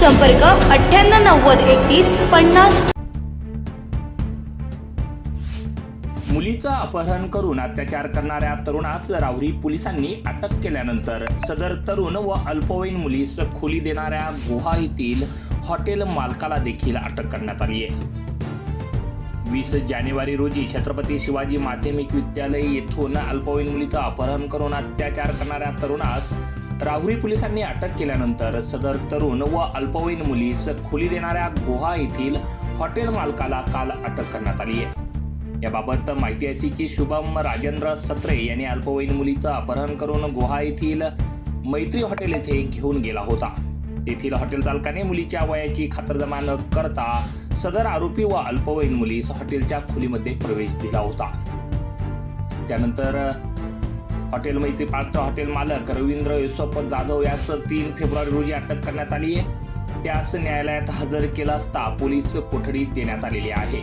संपर्क अठ्ठ्याण्णव नव्वद एकतीस पन्नास. मुलीचं अपहरण करून अत्याचार करणाऱ्या तरुणास राहुरी पोलिसांनी अटक केल्यानंतर सदर तरुण व अल्पवयीन मुलीस खोली देणाऱ्या गुहा येथील हॉटेल मालकाला देखील अटक करण्यात आली आहे. वीस जानेवारी रोजी छत्रपती शिवाजी माध्यमिक विद्यालय येथून अल्पवयीन मुलीचं अपहरण करून अत्याचार करणाऱ्या तरुणास राहुरी पोलिसांनी अटक केल्यानंतर सदर तरुण व अल्पवयीन मुलीस खोली देणाऱ्या गुहा येथील हॉटेल मालकाला काल अटक करण्यात आली आहे. याबाबत माहिती अशी की शुभम राजेंद्र सत्रे यांनी अल्पवयीन मुलीचं अपहरण करून गुहा येथील मैत्री हॉटेल येथे घेऊन गेला होता. तेथील हॉटेल चालकाने मुलीच्या वयाची खातरजमा न करता सदर आरोपी व अल्पवयीन मुलीस हॉटेलच्या खोलीमध्ये प्रवेश दिला होता. त्यानंतर हॉटेल मैत्री पार्कचा हॉटेल मालक रवींद्र युसफ जाधव यास तीन फेब्रुवारी रोजी अटक करण्यात आली आहे. त्यास न्यायालयात हजर केला असता पोलीस कोठडीत देण्यात आलेली आहे.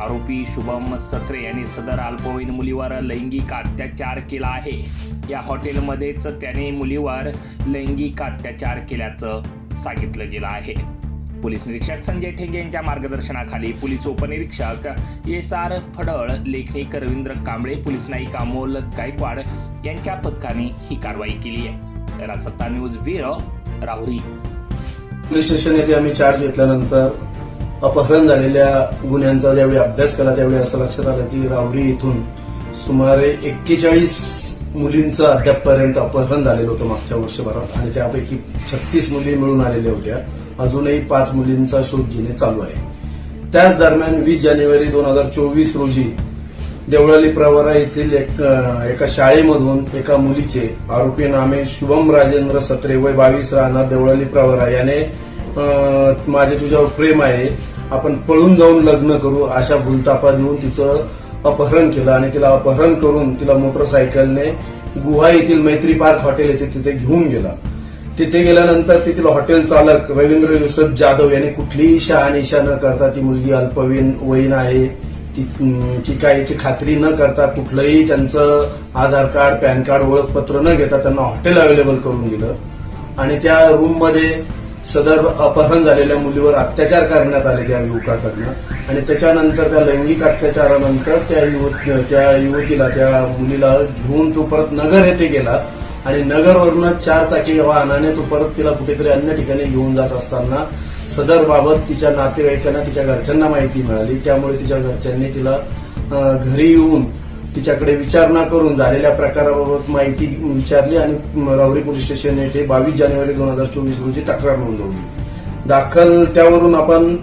आरोपी शुभम सत्रे यांनी सदर अल्पवयीन मुलीवर लैंगिक अत्याचार केला आहे. या हॉटेलमध्येच त्याने मुलीवर लैंगिक अत्याचार केल्याचं सांगितलं गेलं आहे. पोलीस निरीक्षक संजय ठेंगे यांच्या मार्गदर्शनाखाली पोलीस उपनिरीक्षक एस आर फडळ लेखनिक रवींद्र कांबळे पोलीस नाईक अमोल गायकवाड यांच्या पथकाने ही कारवाई केली आहे. Rajsatta news bureau Rahuri. Police station येथे आम्ही चार्ज घेतल्यानंतर अपहरण झालेल्या गुन्ह्यांचा ज्यावेळी अभ्यास केला त्यावेळी असं लक्षात आलं की राहुरी इथून सुमारे एक्केचाळीस मुलींचं अद्यापपर्यंत अपहरण झालेलं होतं मागच्या वर्षभरात. आणि त्यापैकी छत्तीस मुली मिळून आलेल्या होत्या. अजूनही पाच मुलींचा शोध घेणे चालू आहे. त्याच दरम्यान वीस जानेवारी दोन हजार चोवीस रोजी देवळाली प्रवरा येथील एक एका शाळेमधून एका मुलीचे आरोपी नामे शुभम राजेंद्र सत्रे वय बावीस राहणार देवळाली प्रवरा. याने माझे तुझ्यावर प्रेम आहे. आपण पळून जाऊन लग्न करू अशा भूलतापा देऊन तिचं अपहरण केलं आणि तिला अपहरण करून तिला मोटरसायकलने गुहा येथील मैत्री पार्क हॉटेल येथे तिथे घेऊन गेला. तिथे गेल्यानंतर तेथील हॉटेल चालक रवींद्र युसफ जाधव यांनी कुठलीही शहानिशा न करता ती मुलगी अल्पवयीन वयीन आहे. ती काहीची काय याची खात्री न करता कुठलंही त्यांचं आधार कार्ड पॅन कार्ड ओळखपत्र न घेता त्यांना हॉटेल अवेलेबल करून दिलं. आणि त्या रूममध्ये सदर अपहरण झालेल्या मुलीवर अत्याचार करण्यात आले त्या युवकाकडनं. आणि त्याच्यानंतर त्या लैंगिक अत्याचारानंतर त्या युवक त्या युवतीला त्या मुलीला घेऊन तो परत नगर येथे गेला. आणि नगरवरनं चार चाकी वाहनाने तो परत तिला कुठेतरी अन्य ठिकाणी घेऊन जात असताना सदर बाबत तिच्या नातेवाईकांना तिच्या घरच्यांना माहिती मिळाली. त्यामुळे तिच्या घरच्यांनी तिला घरी येऊन तिच्याकडे विचारणा करून झालेल्या प्रकाराबाबत माहिती विचारली आणि राहुरी पोलीस स्टेशन येथे बावीस जानेवारी दोन हजार चोवीस रोजी तक्रार नोंदवली. दाखल त्यावरून आपण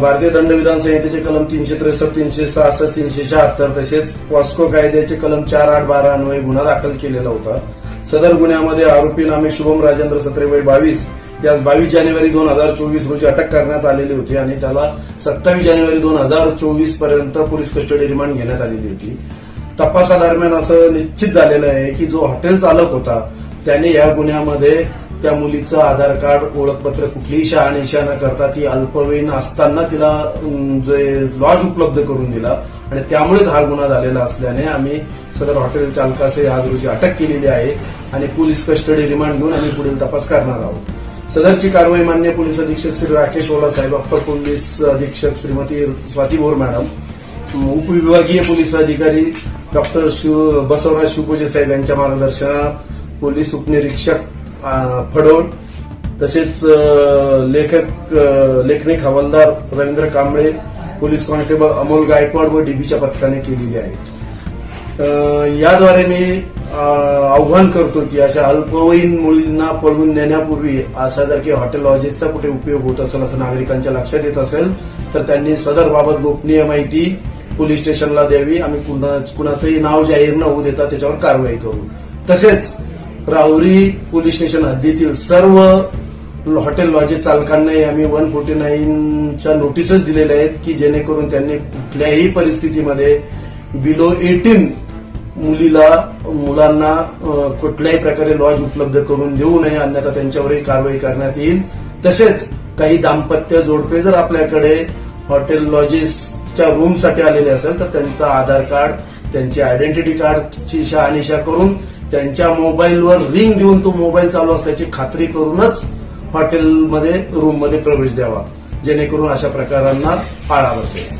भारतीय दंडविधान संहितेचे कलम तीनशे त्रेसष्ट तीनशे सहासष्ट तीनशे शहात्तर तसेच पॉस्को कायद्याचे कलम चार आठ बारा अन्वये गुन्हा दाखल केलेला होता. सदर गुन्ह्यामध्ये आरोपी नामे शुभम राजेंद्र सत्रे वय बावीस यास बावीस जानेवारी दोन हजार चोवीस रोजी अटक करण्यात आलेली होती आणि त्याला सत्तावीस जानेवारी दोन हजार चोवीसपर्यंत पोलीस कस्टडी रिमांड घेण्यात आलेली होती. तपासादरम्यान असं निश्चित झालेलं आहे की जो हॉटेल चालक होता त्याने या गुन्ह्यामध्ये त्या मुलीचं आधार कार्ड ओळखपत्र कुठलीही शहानिशा न करता ती अल्पवयीन असताना तिला जे लॉज उपलब्ध करून दिला आणि त्यामुळेच हा गुन्हा झालेला असल्याने आम्ही सदर हॉटेल चालकाचे आज रोजी अटक केलेली आहे आणि पोलीस कस्टडी रिमांड घेऊन आम्ही पुढील तपास करणार आहोत. सदरची कारवाई मान्य पोलीस अधीक्षक श्री राकेश ओला साहेब अप्पर पोलीस अधीक्षक श्रीमती स्वाती भोर मॅडम उपविभागीय पोलीस अधिकारी डॉक्टर शिव बसवराज शिवपूजे साहेब यांच्या मार्गदर्शनात पोलीस उपनिरीक्षक फडोळ तसेच लेखक लेखनिक हवालदार रवींद्र कांबळे पोलीस कॉन्स्टेबल अमोल गायकवाड व डीबीच्या पथकाने केलेली आहे. याद्वारे मी आव्हान करतो की अशा अल्पवयीन मुलींना पळवून नेण्यापूर्वी असा जर की हॉटेल लॉजेसचा कुठे उपयोग होत असेल असं नागरिकांच्या लक्षात येत असेल तर त्यांनी सदर बाबत गोपनीय माहिती पोलीस स्टेशनला द्यावी. आम्ही कुणा कुणाचंही नाव जाहीर न होऊ देता त्याच्यावर कारवाई करू. तसेच राहुरी पोलीस स्टेशन हद्दीतील सर्व हॉटेल लॉजेस चालकांनाही आम्ही वन फोर्टी नाईनच्या नोटीसच दिलेल्या आहेत की जेणेकरून त्यांनी कुठल्याही परिस्थितीमध्ये बिलो एटीन मुलीला मुलांना कुठल्याही प्रकारे लॉज उपलब्ध करून देऊ नये अन्यथा त्यांच्यावरही कारवाई करण्यात येईल. तसेच काही दाम्पत्य जोडपे जर आपल्याकडे हॉटेल लॉजेसच्या रूमसाठी आलेले असेल तर त्यांचा आधार कार्ड त्यांची आयडेंटिटी कार्डची शहानिशा करून त्यांच्या मोबाईलवर रिंग देऊन तो मोबाईल चालू असल्याची खात्री करूनच हॉटेलमध्ये रूममध्ये प्रवेश द्यावा. जेणेकरून अशा प्रकारांना पाळा बसेल